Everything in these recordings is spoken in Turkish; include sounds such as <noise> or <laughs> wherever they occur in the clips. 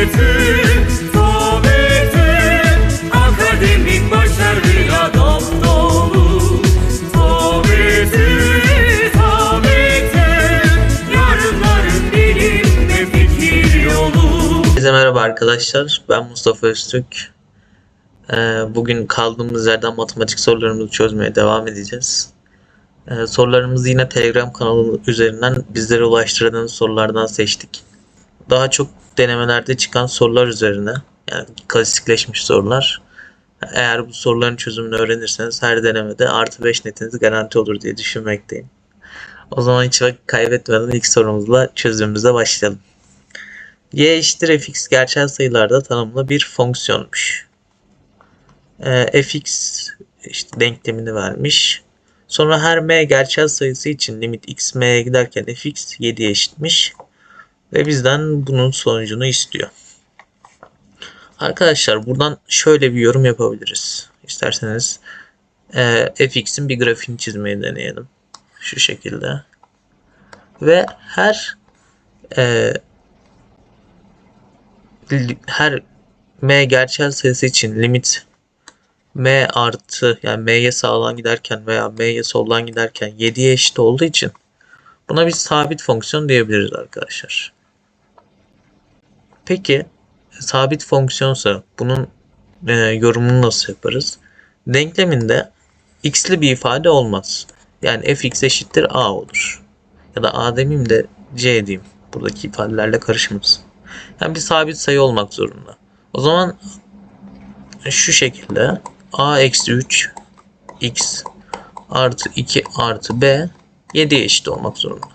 bütün, merhaba arkadaşlar. Ben Mustafa Öztürk. Ee, Bugün kaldığımız yerden matematik sorularımızı çözmeye devam edeceğiz. Ee, Sorularımızı yine Telegram kanalı üzerinden bizlere ulaştırdığınız sorulardan seçtik. Daha çok denemelerde çıkan sorular üzerine, yani klasikleşmiş sorular. Eğer bu soruların çözümünü öğrenirseniz her denemede artı 5 netiniz garanti olur diye düşünmekteyim. O zaman hiç vakit kaybetmeden ilk sorumuzla çözümümüze başlayalım. y eşittir fx gerçel sayılarda tanımlı bir fonksiyonmuş. Ee, fx işte denklemini vermiş. Sonra her m gerçel sayısı için limit x m'ye giderken fx 7'ye eşitmiş. Ve bizden bunun sonucunu istiyor. Arkadaşlar buradan şöyle bir yorum yapabiliriz. İsterseniz e, fx'in bir grafiğini çizmeyi deneyelim. Şu şekilde. Ve her e, her m gerçel sayısı için limit m artı yani m'ye sağdan giderken veya m'ye soldan giderken 7'ye eşit olduğu için buna bir sabit fonksiyon diyebiliriz arkadaşlar. Peki sabit fonksiyonsa bunun e, yorumunu nasıl yaparız? Denkleminde x'li bir ifade olmaz. Yani fx eşittir a olur. Ya da a demeyeyim de c diyeyim. Buradaki ifadelerle karışmasın. Yani bir sabit sayı olmak zorunda. O zaman şu şekilde a eksi 3 x artı 2 artı b 7'ye eşit olmak zorunda.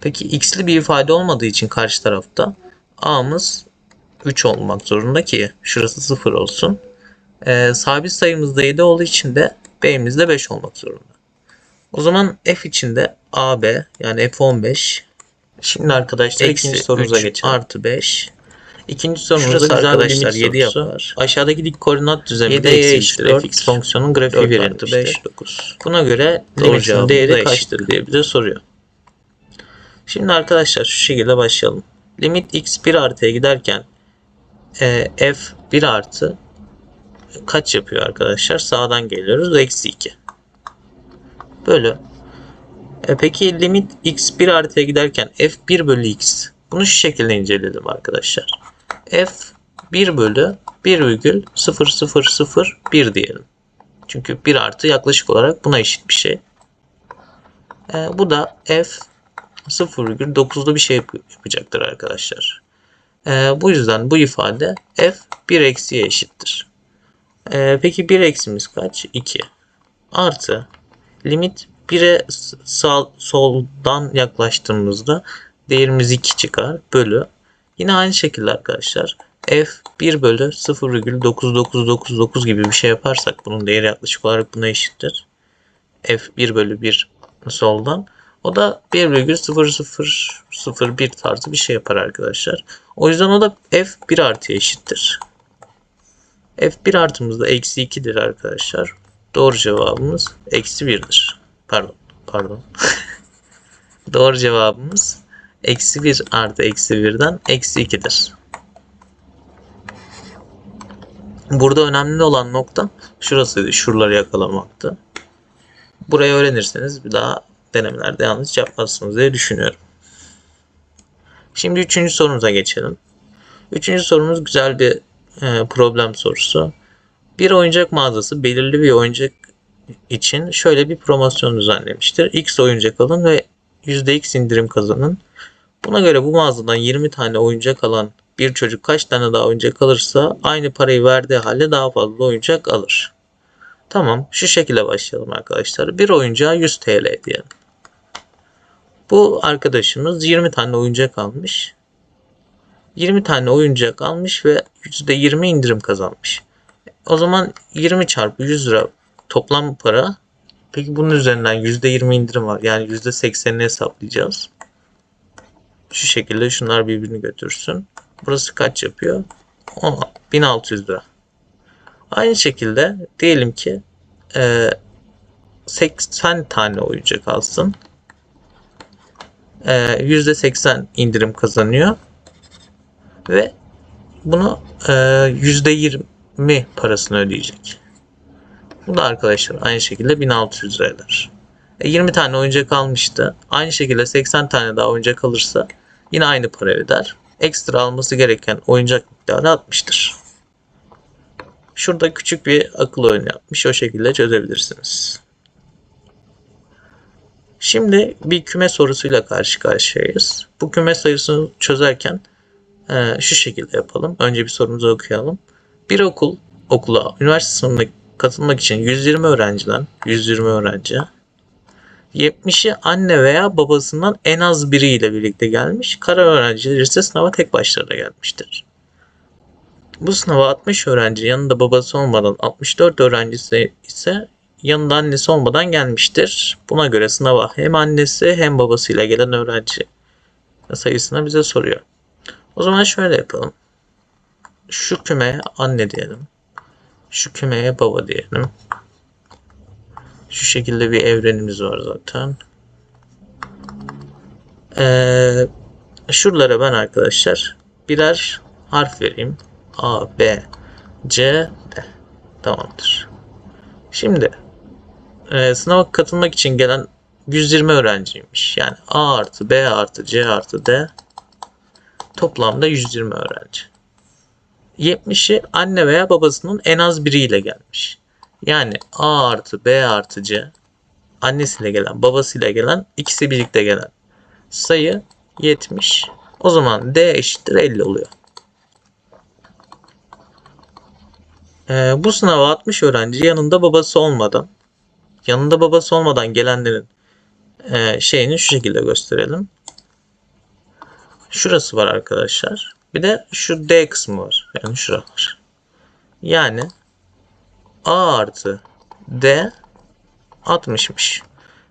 Peki x'li bir ifade olmadığı için karşı tarafta a'mız 3 olmak zorunda ki şurası 0 olsun. Ee, sabit sayımız da 7 olduğu için de b'miz de 5 olmak zorunda. O zaman f içinde ab yani f15 Şimdi arkadaşlar Eksi ikinci sorumuza geçelim. Artı 5. İkinci sorumuzda Şurası güzel arkadaşlar arkadaşlar 7 limit sorusu. yapar. Aşağıdaki dik koordinat düzleminde 7 eksi eşittir fx fonksiyonun grafiği 4 verilmiştir. artı 5 9. Buna göre Doğru değeri kaçtır diye bize soruyor. Şimdi arkadaşlar şu şekilde başlayalım. Limit x 1 artıya giderken e, f 1 artı kaç yapıyor arkadaşlar? Sağdan geliyoruz. Eksi 2. Bölü. E, peki limit x 1 artıya giderken f 1 bölü x. Bunu şu şekilde inceleyelim arkadaşlar. f 1 bölü 1,0001 diyelim. Çünkü 1 artı yaklaşık olarak buna eşit bir şey. E, bu da f 0,9'lu bir şey yap- yapacaktır arkadaşlar. E, bu yüzden bu ifade f 1 eksiye eşittir. E, peki 1 eksimiz kaç? 2. Artı limit 1'e sağ, soldan yaklaştığımızda değerimiz 2 çıkar. Bölü. Yine aynı şekilde arkadaşlar f 1 bölü 0,9999 gibi bir şey yaparsak bunun değeri yaklaşık olarak buna eşittir. f 1 bölü 1 soldan. O da 1,0001 tarzı bir şey yapar arkadaşlar. O yüzden o da f 1 artıya eşittir. f 1 artımız da eksi 2'dir arkadaşlar. Doğru cevabımız eksi 1'dir. Pardon. Pardon. <laughs> Doğru cevabımız eksi 1 artı eksi 1'den eksi 2'dir. Burada önemli olan nokta şurasıydı. Şuraları yakalamaktı. Burayı öğrenirseniz bir daha denemelerde yanlış yapmazsınız diye düşünüyorum. Şimdi üçüncü sorumuza geçelim. Üçüncü sorumuz güzel bir e, problem sorusu. Bir oyuncak mağazası belirli bir oyuncak için şöyle bir promosyon düzenlemiştir. X oyuncak alın ve %X indirim kazanın. Buna göre bu mağazadan 20 tane oyuncak alan bir çocuk kaç tane daha oyuncak alırsa aynı parayı verdiği halde daha fazla oyuncak alır. Tamam şu şekilde başlayalım arkadaşlar. Bir oyuncağa 100 TL diyelim. Bu arkadaşımız 20 tane oyuncak almış. 20 tane oyuncak almış ve %20 indirim kazanmış. O zaman 20 çarpı 100 lira toplam para. Peki bunun üzerinden %20 indirim var. Yani %80'ini hesaplayacağız. Şu şekilde şunlar birbirini götürsün. Burası kaç yapıyor? 10, 1600 lira. Aynı şekilde diyelim ki e, 80 tane oyuncak alsın. E, %80 indirim kazanıyor. Ve bunu e, %20 parasını ödeyecek. Bu da arkadaşlar aynı şekilde 1600 lira eder. E, 20 tane oyuncak almıştı. Aynı şekilde 80 tane daha oyuncak alırsa yine aynı para öder. Ekstra alması gereken oyuncak miktarı 60'tır. Şurada küçük bir akıl oyunu yapmış. O şekilde çözebilirsiniz. Şimdi bir küme sorusuyla karşı karşıyayız. Bu küme sayısını çözerken e, şu şekilde yapalım. Önce bir sorumuzu okuyalım. Bir okul okula üniversite sınavına katılmak için 120 öğrenciden 120 öğrenci 70'i anne veya babasından en az biriyle birlikte gelmiş. Kara öğrenciler ise sınava tek başlarına gelmiştir. Bu sınava 60 öğrenci yanında babası olmadan 64 öğrencisi ise yanında annesi olmadan gelmiştir. Buna göre sınava hem annesi hem babasıyla gelen öğrenci sayısını bize soruyor. O zaman şöyle yapalım. Şu kümeye anne diyelim. Şu kümeye baba diyelim. Şu şekilde bir evrenimiz var zaten. Ee, şuralara ben arkadaşlar birer harf vereyim. A, B, C, D. Tamamdır. Şimdi e, sınava katılmak için gelen 120 öğrenciymiş. Yani A artı B artı C artı D toplamda 120 öğrenci. 70'i anne veya babasının en az biriyle gelmiş. Yani A artı B artı C annesiyle gelen babasıyla gelen ikisi birlikte gelen sayı 70. O zaman D eşittir 50 oluyor. Ee, bu sınava 60 öğrenci yanında babası olmadan yanında babası olmadan gelenlerin e, şeyini şu şekilde gösterelim. Şurası var arkadaşlar. Bir de şu D kısmı var. Yani şuralar. Yani A artı D 60'mış.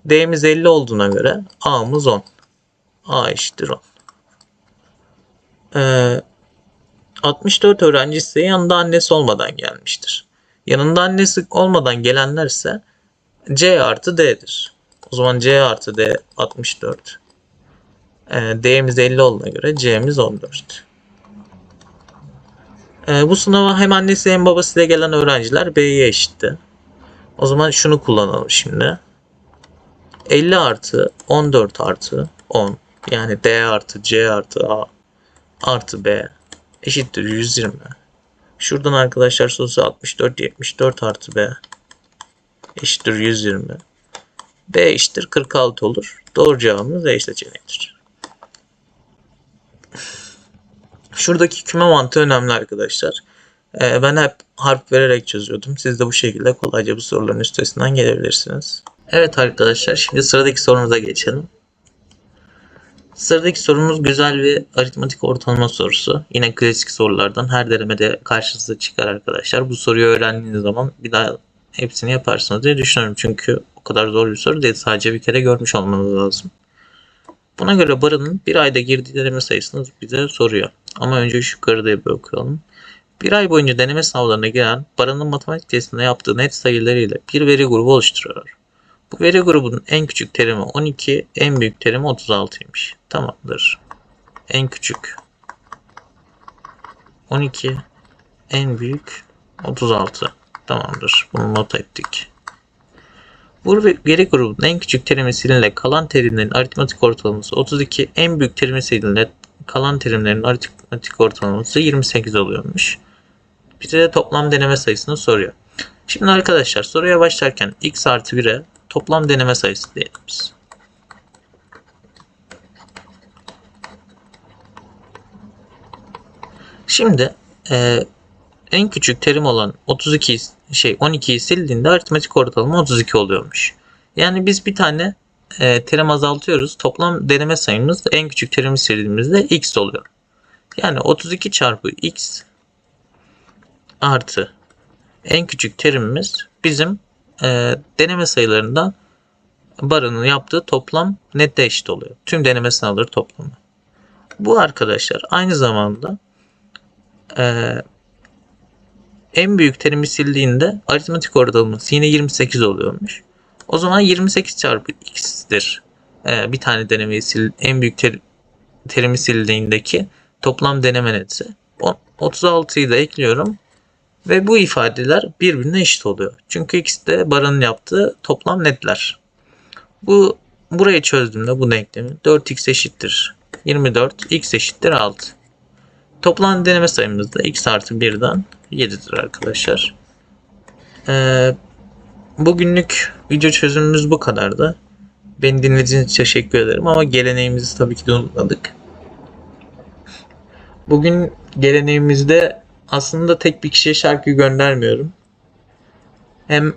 D'miz 50 olduğuna göre A'mız 10. A eşittir 10. Ee, 64 öğrenci ise yanında annesi olmadan gelmiştir. Yanında annesi olmadan gelenler ise C artı D'dir. O zaman C artı D 64. Ee, D'miz 50 olduğuna göre C'miz 14. Ee, bu sınava hem annesi hem babasıyla gelen öğrenciler B'ye eşitti. O zaman şunu kullanalım şimdi. 50 artı 14 artı 10 yani D artı C artı A artı B eşittir 120. Şuradan arkadaşlar sosu 64 74 artı B eşittir 120. B eşittir 46 olur. Doğru cevabımız E seçeneğidir. Şuradaki küme mantığı önemli arkadaşlar. Ee, ben hep harf vererek çözüyordum. Siz de bu şekilde kolayca bu soruların üstesinden gelebilirsiniz. Evet arkadaşlar şimdi sıradaki sorumuza geçelim. Sıradaki sorumuz güzel bir aritmatik ortalama sorusu. Yine klasik sorulardan her denemede karşınıza çıkar arkadaşlar. Bu soruyu öğrendiğiniz zaman bir daha hepsini yaparsınız diye düşünüyorum. Çünkü o kadar zor bir soru değil. Sadece bir kere görmüş olmanız lazım. Buna göre Baran'ın bir ayda girdiği deneme sayısını bize soruyor. Ama önce şu yukarıda bir okuyalım. Bir ay boyunca deneme sınavlarına giren Baran'ın matematik testinde yaptığı net sayılarıyla bir veri grubu oluşturuyor. Bu veri grubunun en küçük terimi 12, en büyük terimi 36'ymış. Tamamdır. En küçük 12, en büyük 36. Tamamdır. Bunu not ettik. Bu veri grubunun en küçük terimi silinle kalan terimlerin aritmatik ortalaması 32, en büyük terimi silinle kalan terimlerin aritmatik ortalaması 28 oluyormuş. Bize de toplam deneme sayısını soruyor. Şimdi arkadaşlar soruya başlarken x artı 1'e toplam deneme sayısı diyelim biz. Şimdi e, en küçük terim olan 32 şey 12'yi sildiğinde aritmetik ortalama 32 oluyormuş. Yani biz bir tane e, terim azaltıyoruz. Toplam deneme sayımız en küçük terimi sildiğimizde x oluyor. Yani 32 çarpı x artı en küçük terimimiz bizim e, deneme sayılarından Baran'ın yaptığı toplam nette eşit oluyor. Tüm deneme sınavları toplamı. Bu arkadaşlar aynı zamanda e, en büyük terimi sildiğinde aritmetik ortalaması yine 28 oluyormuş. O zaman 28 çarpı x'tir. E, bir tane denemeyi sil, en büyük ter, terimi sildiğindeki toplam deneme neti. O- 36'yı da ekliyorum. Ve bu ifadeler birbirine eşit oluyor. Çünkü ikisi de Baran'ın yaptığı toplam netler. Bu burayı çözdüğümde bu denklemi 4x eşittir 24, x eşittir 6. Toplam deneme sayımız da x artı 1'den 7'dir arkadaşlar. Ee, bugünlük video çözümümüz bu kadardı. Beni dinlediğiniz için teşekkür ederim ama geleneğimizi tabii ki de unutmadık. Bugün geleneğimizde aslında tek bir kişiye şarkı göndermiyorum. Hem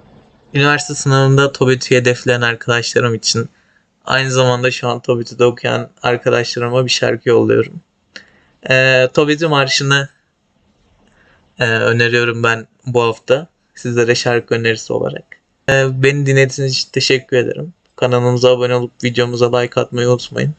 üniversite sınavında TOBİT'i hedefleyen arkadaşlarım için aynı zamanda şu an TOBİT'de okuyan arkadaşlarıma bir şarkı yolluyorum. Ee, TOBİT'i marşını e, öneriyorum ben bu hafta sizlere şarkı önerisi olarak. Ee, beni dinlediğiniz için teşekkür ederim. Kanalımıza abone olup videomuza like atmayı unutmayın.